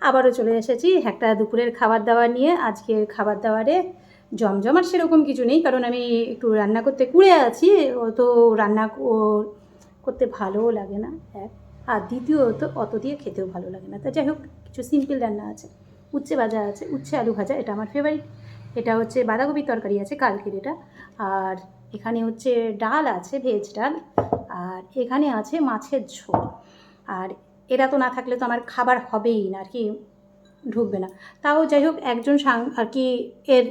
আবারও চলে এসেছি একটা দুপুরের খাবার দাবার নিয়ে। আজকে খাবার দাবারে জমজমাট সেরকম কিছু নেই, কারণ আমি একটু রান্না করতে কুড়ে আছি। অত রান্না কো- করতে ভালোও লাগে না, এক। আর দ্বিতীয়ত, অত দিয়ে খেতেও ভালো লাগে না। তা যাই হোক, কিছু সিম্পল রান্না আছে। উচ্ছে ভাজা আছে, উচ্ছে আলু ভাজা, এটা আমার ফেভারিট এটা হচ্ছে বাঁধাকপির তরকারি আছে কালকের এটা। আর এখানে হচ্ছে ডাল আছে ভেজ ডাল। আর এখানে আছে মাছের ঝোল। আর এরা তো না থাকলে তো আমার খাবার হবেই না, আর কি ঢুকবে না। তাও যাই হোক একজন সাং আর কি এর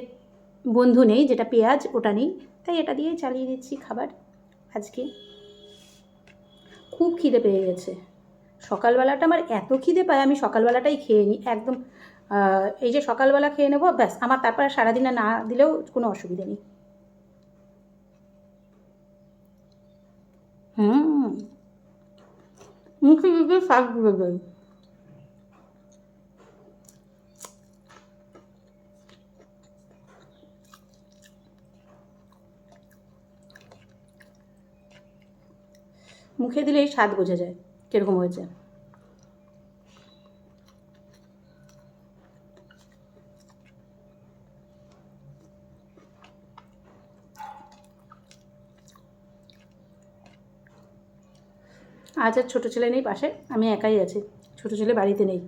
বন্ধু নেই, যেটা পেঁয়াজ, ওটা নেই। তাই এটা দিয়েই চালিয়ে দিচ্ছি খাবার আজকে। খুব খিদে পেয়ে গেছে। সকালবেলাটা আমার এত খিদে পায়, আমি সকালবেলাটাই খেয়ে নিই, একদম এই যে সকালবেলা খেয়ে নেব, ব্যাস, আমার তারপরে সারাদিনে না দিলেও কোনো অসুবিধা নেই হুম মুখে দিতে শাক দিয়ে দেয় মুখে দিলে এই স্বাদ বোঝা যায় কীরকম হয়েছে? আজ আর ছোটো ছেলে নেই পাশে আমি একাই আছি। ছোটো ছেলে বাড়িতে নেই।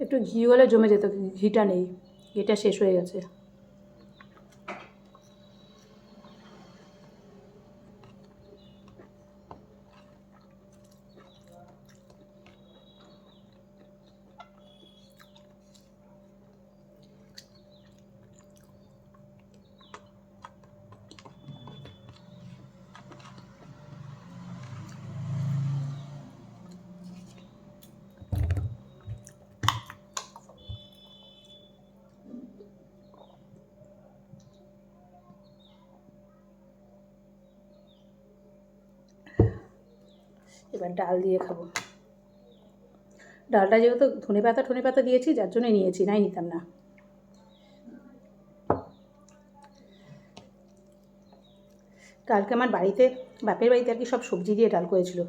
একটু ঘি হলে জমে যেত ঘিটা নেই ঘিটা শেষ হয়ে গেছে। এবার ডাল দিয়ে খাব। ডালটা যেহেতু ধনে পাতা ধনে পাতা দিয়েছি, যার জন্য নিয়েছি, নাই নিতাম না। কালকে আমার বাড়িতে, বাপের বাড়িতে আর কি সব সবজি দিয়ে ডাল করেছিল।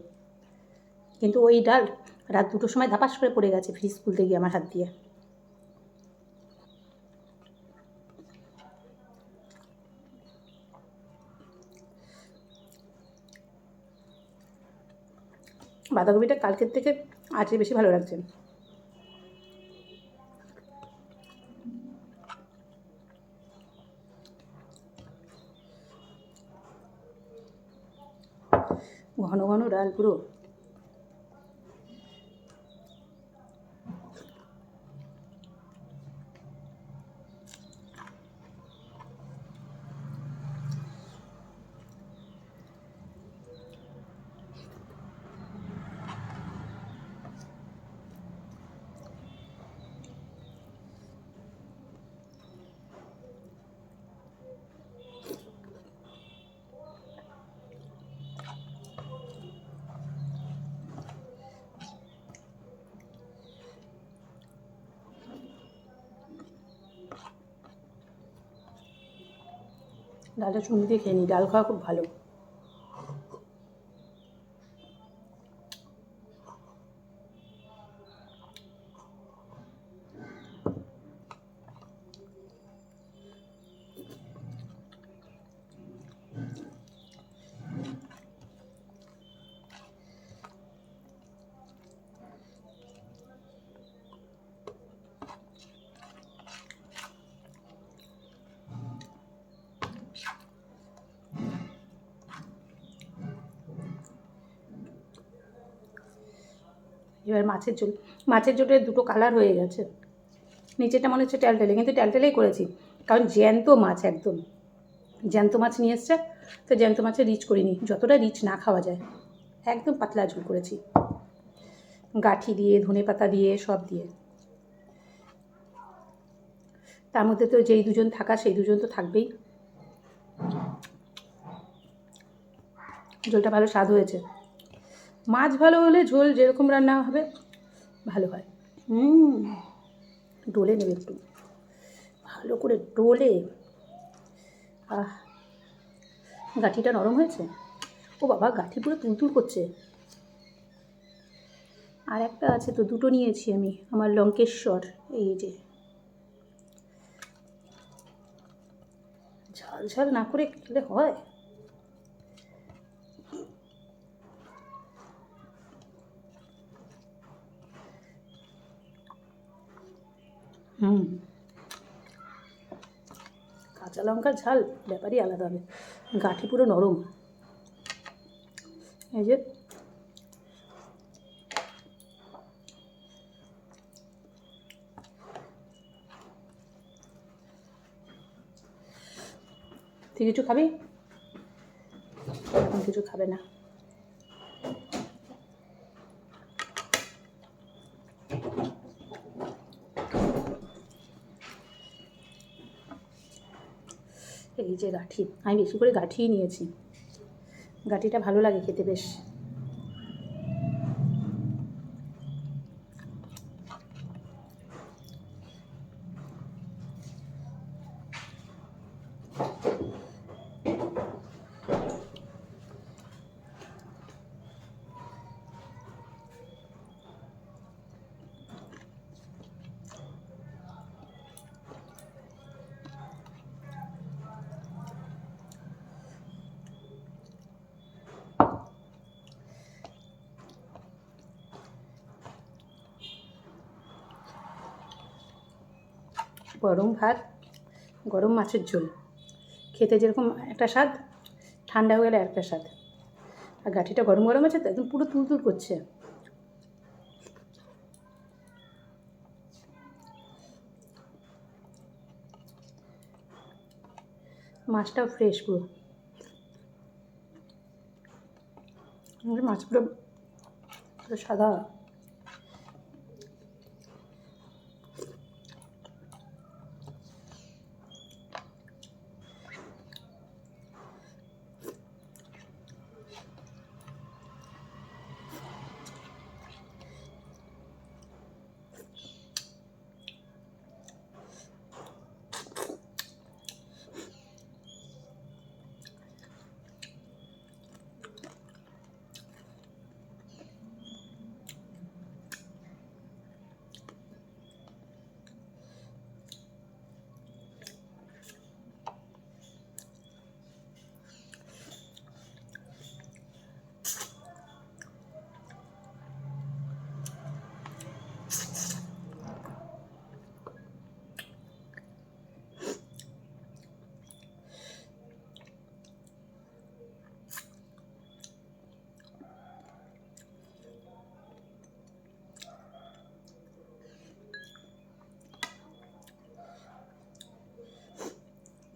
কিন্তু ওই ডাল রাত দুটোর সময় ধাপাস করে পড়ে গেছে, ফ্রিজ খুলতে গিয়ে আমার হাত দিয়ে। বাঁধাকপিটা কালকের থেকে আজকে বেশি ভালো লাগছে। ঘন ঘন ডাল পুরো ডালটা চুন দিয়ে খেয়ে নিই। ডাল খাওয়া খুব ভালো। এবার মাছের ঝোল। মাছের ঝোলের দুটো কালার হয়ে গেছে। নিচেটা মনে হচ্ছে ট্যালটেলে কিন্তু ট্যালটেলেই করেছি। কারণ জ্যান্ত মাছ একদম। জ্যান্ত মাছ নিয়ে এসছে, তো জ্যান্ত মাছের রিচ করিনি। যতটা রিচ না খাওয়া যায়, একদম পাতলা ঝোল করেছি। গাঠি দিয়ে, ধনে পাতা দিয়ে, সব দিয়ে। তার মধ্যে তো যেই দুজন থাকা, সেই দুজন তো থাকবেই। ঝোলটা ভালো স্বাদ হয়েছে। মাছ ভালো হলে ঝোল যেরকম রান্না হবে ভালো হয়। হুম। ডোলে নেবে একটু। ভালো করে ডোলে। আহ গাঠিটা নরম হয়েছে? ও বাবা গাঠি পুরো তুলতুল করছে। আর একটা আছে তো দুটো নিয়েছি আমি আমার লঙ্কেশ্বর এই যে। ঝাল ঝাল না করে খেলে হয়। হুম। কাঁচা লঙ্কার ঝাল, ব্যাপারই আলাদা হবে। গাঠি পুরো নরম। এই যে। তুই কিছু খাবি? কিছু খাবে না। এই যে গাঠি আমি বেশি করে গাঠিই নিয়েছি। গাঠিটা ভালো লাগে খেতে বেশ। গরম ভাত, গরম মাছের ঝোল। খেতে যেরকম একটা স্বাদ, ঠান্ডা হয়ে গেলে একটা স্বাদ। আর গাঠিটা গরম গরম আছে তো, একদম পুরো তুলতুল করছে। মাছটাও ফ্রেশ পুরো। মাছ পুরো সাদা।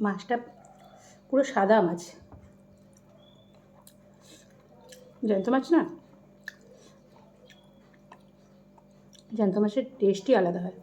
মাছটা পুরো সাদা মাছ। জ্যান্ত মাছ না? জ্যান্ত মাছের টেস্টই আলাদা হয়।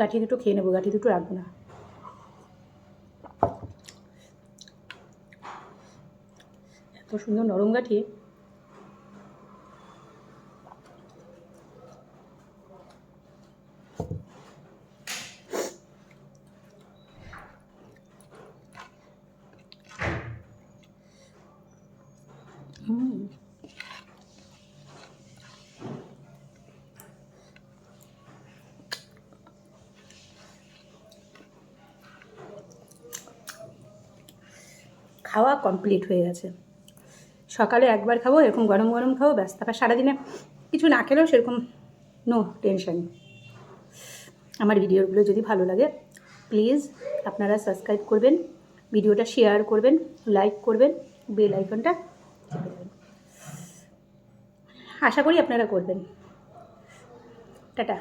গাঠি দুটো খেয়ে নেব গাঠি দুটো রাখব না। এত সুন্দর নরম গাঠি হুম খাওয়া কমপ্লিট হয়ে গেছে। সকালে একবার খাব, এরকম গরম গরম খাব, ব্যাস, তারপর সারাদিনে কিছু না খেলেও সেরকম নো টেনশন আমার ভিডিওগুলো যদি ভালো লাগে প্লিজ আপনারা সাবস্ক্রাইব করবেন, ভিডিওটা শেয়ার করবেন লাইক করবেন বেল আইকনটা আশা করি আপনারা করবেন। টাটা।